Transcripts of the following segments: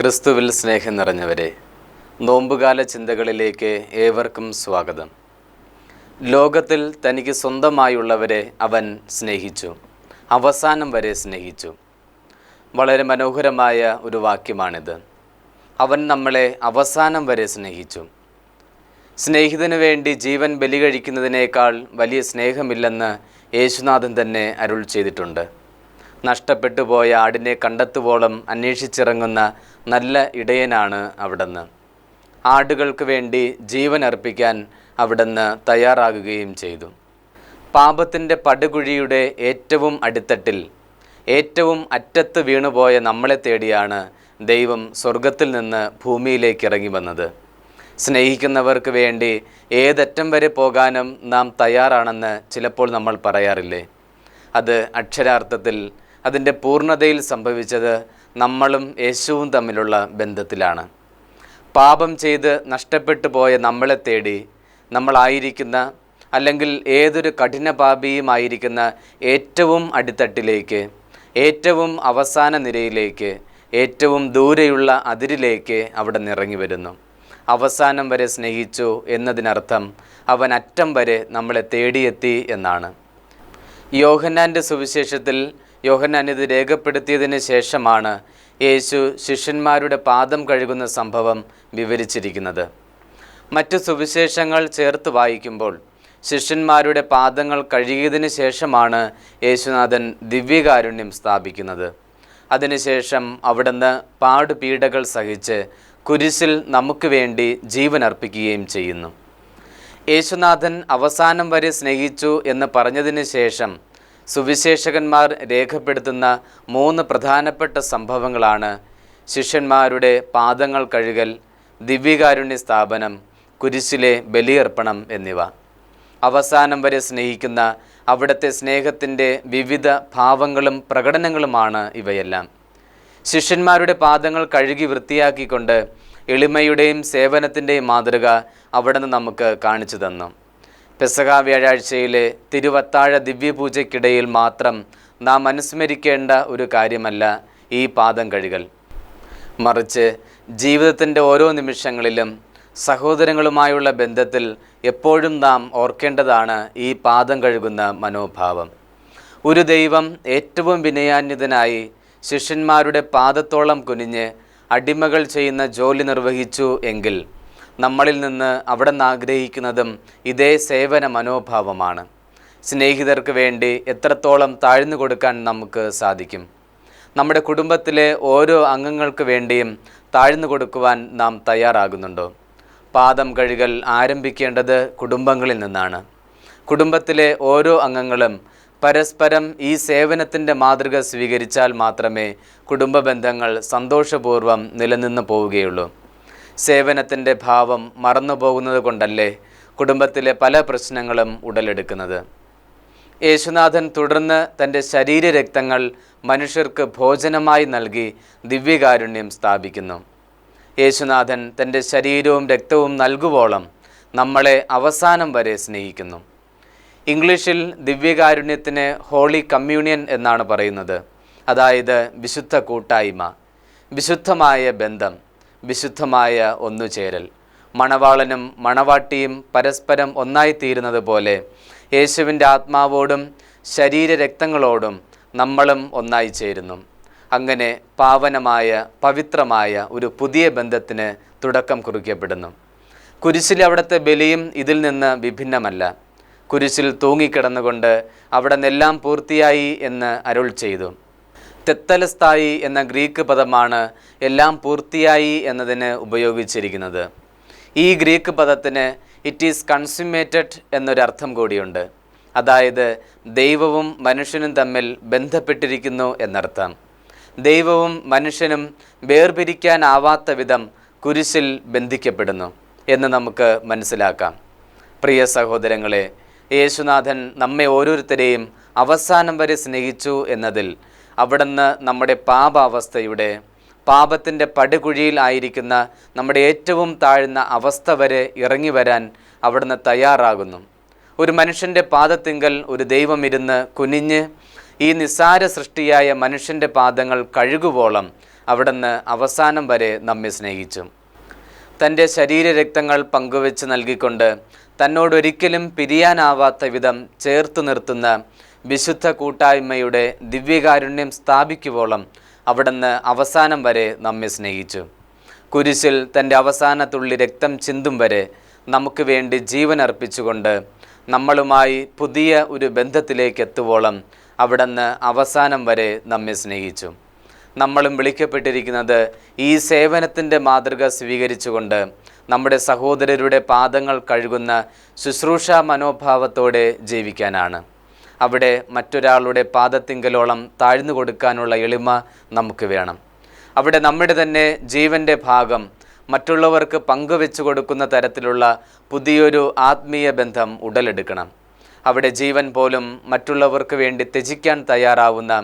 ക്രിസ്തുവിൽ സ്നേഹം നിറഞ്ഞവരെ നോമ്പുകാല ചിന്തകളിലേക്ക് ഏവർക്കും സ്വാഗതം. ലോകത്തിൽ തനിക്ക് സ്വന്തമായുള്ളവരെ അവൻ സ്നേഹിച്ചു അവസാനം വരെ സ്നേഹിച്ചു. വളരെ മനോഹരമായ ഒരു വാക്യമാണിത്. അവൻ നമ്മളെ അവസാനം വരെ സ്നേഹിച്ചു. സ്നേഹിതനു വേണ്ടി ജീവൻ ബലി കഴിക്കുന്നതിനേക്കാൾ വലിയ സ്നേഹമില്ലെന്ന് യേശുനാഥൻ തന്നെ അരുൾ ചെയ്തിട്ടുണ്ട്. നഷ്ടപ്പെട്ടു പോയ ആടിനെ കണ്ടെത്തുവോളം അന്വേഷിച്ചിറങ്ങുന്ന നല്ല ഇടയനാണ് അവിടുന്ന്. ആടുകൾക്ക് വേണ്ടി ജീവൻ അർപ്പിക്കാൻ അവിടുന്ന് തയ്യാറാകുകയും ചെയ്തു. പാപത്തിന്റെ പടുകുഴിയുടെ ഏറ്റവും അടിത്തട്ടിൽ ഏറ്റവും അറ്റത്ത് വീണുപോയ നമ്മളെ തേടിയാണ് ദൈവം സ്വർഗത്തിൽ നിന്ന് ഭൂമിയിലേക്ക് ഇറങ്ങി വന്നത്. സ്നേഹിക്കുന്നവർക്ക് വേണ്ടി ഏതറ്റം വരെ പോകാനും നാം തയ്യാറാണെന്ന് ചിലപ്പോൾ നമ്മൾ പറയാറില്ലേ? അത് അക്ഷരാർത്ഥത്തിൽ അതിന്റെ പൂർണതയിൽ സംഭവിച്ചത് നമ്മളും യേശുവും തമ്മിലുള്ള ബന്ധത്തിലാണ്. പാപം ചെയ്ത് നഷ്ടപ്പെട്ടു പോയ നമ്മളെ തേടി നമ്മളായിരിക്കുന്ന അല്ലെങ്കിൽ ഏതൊരു കഠിന പാപിയുമായിരിക്കുന്ന ഏറ്റവും അടിത്തട്ടിലേക്ക് ഏറ്റവും അവസാന നിരയിലേക്ക് ഏറ്റവും ദൂരെയുള്ള അതിരിലേക്ക് അവിടെ നിറങ്ങി വരുന്നു. അവസാനം വരെ സ്നേഹിച്ചു എന്നതിനർത്ഥം അവൻ അറ്റം വരെ നമ്മളെ തേടിയെത്തി എന്നാണ്. യോഹന്നാന്റെ സുവിശേഷത്തിൽ യോഹന്നാൻ ഇത് രേഖപ്പെടുത്തിയതിന് ശേഷമാണ് യേശു ശിഷ്യന്മാരുടെ പാദം കഴുകുന്ന സംഭവം വിവരിച്ചിരിക്കുന്നത്. മറ്റു സുവിശേഷങ്ങൾ ചേർത്ത് വായിക്കുമ്പോൾ ശിഷ്യന്മാരുടെ പാദങ്ങൾ കഴുകിയതിന് ശേഷമാണ് യേശുനാഥൻ ദിവ്യകാരുണ്യം സ്ഥാപിക്കുന്നത്. അതിനുശേഷം അവിടുന്ന് പാടുപീഡകൾ സഹിച്ച് കുരിശിൽ നമുക്ക് വേണ്ടി ജീവൻ അർപ്പിക്കുകയും ചെയ്യുന്നു. യേശുനാഥൻ അവസാനം വരെ സ്നേഹിച്ചു എന്ന് പറഞ്ഞതിന് ശേഷം സുവിശേഷകന്മാർ രേഖപ്പെടുത്തുന്ന മൂന്ന് പ്രധാനപ്പെട്ട സംഭവങ്ങളാണ് ശിഷ്യന്മാരുടെ പാദങ്ങൾ കഴുകൽ ദിവ്യകാരുണ്യ സ്ഥാപനം കുരിശിലെ ബലിയർപ്പണം എന്നിവ. അവസാനം വരെ സ്നേഹിക്കുന്ന അവിടുത്തെ സ്നേഹത്തിന്റെ വിവിധ ഭാവങ്ങളും പ്രകടനങ്ങളുമാണ് ഇവയെല്ലാം. ശിഷ്യന്മാരുടെ പാദങ്ങൾ കഴുകി വൃത്തിയാക്കിക്കൊണ്ട് എളിമയുടെയും സേവനത്തിന്റെയും മാതൃക അവിടുന്ന് നമുക്ക് കാണിച്ചു തന്നു. പെസക വ്യാഴാഴ്ചയിലെ തിരുവത്താഴ ദിവ്യപൂജയ്ക്കിടയിൽ മാത്രം നാം അനുസ്മരിക്കേണ്ട ഒരു കാര്യമല്ല ഈ പാദം കഴുകൽ. മറിച്ച് ജീവിതത്തിന്റെ ഓരോ നിമിഷങ്ങളിലും സഹോദരങ്ങളുമായുള്ള ബന്ധത്തിൽ എപ്പോഴും നാം ഓർക്കേണ്ടതാണ് ഈ പാദം കഴുകുന്ന മനോഭാവം. ഒരു ദൈവം ഏറ്റവും വിനയാന്യതനായി ശിഷ്യന്മാരുടെ പാദത്തോളം കുനിഞ്ഞ് അടിമകൾ ചെയ്യുന്ന ജോലി നിർവഹിച്ചു എങ്കിൽ നമ്മളിൽ നിന്ന് അവിടെ നിന്ന് ആഗ്രഹിക്കുന്നതും ഇതേ സേവന മനോഭാവമാണ്. സ്നേഹിതർക്ക് വേണ്ടി എത്രത്തോളം താഴ്ന്നു കൊടുക്കാൻ നമുക്ക് സാധിക്കും. നമ്മുടെ കുടുംബത്തിലെ ഓരോ അംഗങ്ങൾക്ക് വേണ്ടിയും താഴ്ന്നു കൊടുക്കുവാൻ നാം തയ്യാറാകുന്നുണ്ടോ? പാദം കഴുകൽ ആരംഭിക്കേണ്ടത് കുടുംബങ്ങളിൽ നിന്നാണ്. കുടുംബത്തിലെ ഓരോ അംഗങ്ങളും പരസ്പരം ഈ സേവനത്തിന്റെ മാതൃക സ്വീകരിച്ചാൽ മാത്രമേ കുടുംബ ബന്ധങ്ങൾ സന്തോഷപൂർവം നിലനിന്ന് പോവുകയുള്ളൂ. സേവനത്തിന്റെ ഭാവം മറന്നു പോകുന്നത് കൊണ്ടല്ലേ കുടുംബത്തിലെ പല പ്രശ്നങ്ങളും ഉടലെടുക്കുന്നത്? യേശുനാഥൻ തുടർന്ന് തന്റെ ശരീരരക്തങ്ങൾ മനുഷ്യർക്ക് ഭോജനമായി നൽകി ദിവ്യകാരുണ്യം സ്ഥാപിക്കുന്നു. യേശുനാഥൻ തന്റെ ശരീരവും രക്തവും നൽകുവോളം നമ്മളെ അവസാനം വരെ സ്നേഹിക്കുന്നു. ഇംഗ്ലീഷിൽ ദിവ്യകാരുണ്യത്തിന് ഹോളി കമ്മ്യൂണിയൻ എന്നാണ് പറയുന്നത്. അതായത് വിശുദ്ധ കൂട്ടായ്മ വിശുദ്ധമായ ബന്ധം. വിശുദ്ധമായ ഒന്നുചേരൽ മണവാളനും മണവാട്ടിയും പരസ്പരം ഒന്നായിത്തീരുന്നത് പോലെ യേശുവിന്റെ ആത്മാവോടും ശരീരരക്തങ്ങളോടും നമ്മളും ഒന്നായി ചേരുന്നു. അങ്ങനെ പാവനമായ പവിത്രമായ ഒരു പുതിയ ബന്ധത്തിന് തുടക്കം കുറിക്കപ്പെടുന്നു. കുരിശിലെ അവിടുത്തെ ബലിയും ഇതിൽ നിന്ന് വിഭിന്നമല്ല. കുരിശിൽ തൂങ്ങിക്കിടന്നുകൊണ്ട് അവിടെ നിന്നെല്ലാം പൂർത്തിയായി എന്ന് അരുൾ ചെയ്തു. തെത്തലസ്ഥായി എന്ന ഗ്രീക്ക് പദമാണ് എല്ലാം പൂർത്തിയായി എന്നതിന് ഉപയോഗിച്ചിരിക്കുന്നത്. ഈ ഗ്രീക്ക് പദത്തിന് ഇറ്റ് ഈസ് കൺസ്യൂമേറ്റഡ് എന്നൊരർത്ഥം കൂടിയുണ്ട്. അതായത് ദൈവവും മനുഷ്യനും തമ്മിൽ ബന്ധപ്പെട്ടിരിക്കുന്നു എന്നർത്ഥം. ദൈവവും മനുഷ്യനും വേർപിരിക്കാനാവാത്ത വിധം കുരിശിൽ ബന്ധിക്കപ്പെടുന്നു എന്ന് നമുക്ക് മനസ്സിലാക്കാം. പ്രിയ സഹോദരങ്ങളെ യേശുനാഥൻ നമ്മെ ഓരോരുത്തരെയും അവസാനം വരെ സ്നേഹിച്ചു എന്നതിൽ അവിടുന്ന് നമ്മുടെ പാപാവസ്ഥയുടെ പാപത്തിന്റെ പടുകുഴിയിൽ ആയിരിക്കുന്ന നമ്മുടെ ഏറ്റവും താഴ്ന്ന അവസ്ഥ വരെ ഇറങ്ങി വരാൻ അവിടുന്ന് തയ്യാറാകുന്നു. ഒരു മനുഷ്യന്റെ പാദത്തിങ്കൽ ഒരു ദൈവം ഇരുന്ന് കുനിഞ്ഞ് ഈ നിസ്സാര സൃഷ്ടിയായ മനുഷ്യന്റെ പാദങ്ങൾ കഴുകുവോളം അവിടുന്ന് അവസാനം വരെ നമ്മെ സ്നേഹിച്ചു. തന്റെ ശരീരരക്തങ്ങൾ പങ്കുവെച്ച് നൽകിക്കൊണ്ട് തന്നോടൊരിക്കലും പിരിയാനാവാത്ത വിധം ചേർത്തു നിർത്തുന്ന വിശുദ്ധ കൂട്ടായ്മയുടെ ദിവ്യകാരുണ്യം സ്ഥാപിക്കുവോളം അവിടുന്ന് അവസാനം വരെ നമ്മെ സ്നേഹിച്ചു. കുരിശിൽ തന്റെ അവസാന തുള്ളി രക്തം ചിന്തും വരെ നമുക്ക് വേണ്ടി ജീവൻ അർപ്പിച്ചുകൊണ്ട് നമ്മളുമായി പുതിയ ഒരു ബന്ധത്തിലേക്ക് എത്തുവോളം അവിടുന്ന് അവസാനം വരെ നമ്മെ സ്നേഹിച്ചു. നമ്മളും വിളിക്കപ്പെട്ടിരിക്കുന്നത് ഈ സേവനത്തിന്റെ മാതൃക സ്വീകരിച്ചുകൊണ്ട് നമ്മുടെ സഹോദരരുടെ പാദങ്ങൾ കഴുകുന്ന ശുശ്രൂഷ മനോഭാവത്തോടെ ജീവിക്കാനാണ്. അവിടെ മറ്റൊരാളുടെ പാദത്തിങ്കലോളം താഴ്ന്നു കൊടുക്കാനുള്ള എളിമ നമുക്ക് വേണം. അവിടെ നമ്മുടെ തന്നെ ജീവന്റെ ഭാഗം മറ്റുള്ളവർക്ക് പങ്കുവെച്ചു കൊടുക്കുന്ന തരത്തിലുള്ള പുതിയൊരു ആത്മീയ ബന്ധം ഉടലെടുക്കണം. അവിടെ ജീവൻ പോലും മറ്റുള്ളവർക്ക് വേണ്ടി ത്യജിക്കാൻ തയ്യാറാവുന്ന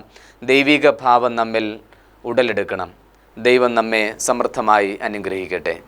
ദൈവിക ഭാവം നമ്മിൽ ഉടലെടുക്കണം. ദൈവം നമ്മെ സമൃദ്ധമായി അനുഗ്രഹിക്കട്ടെ.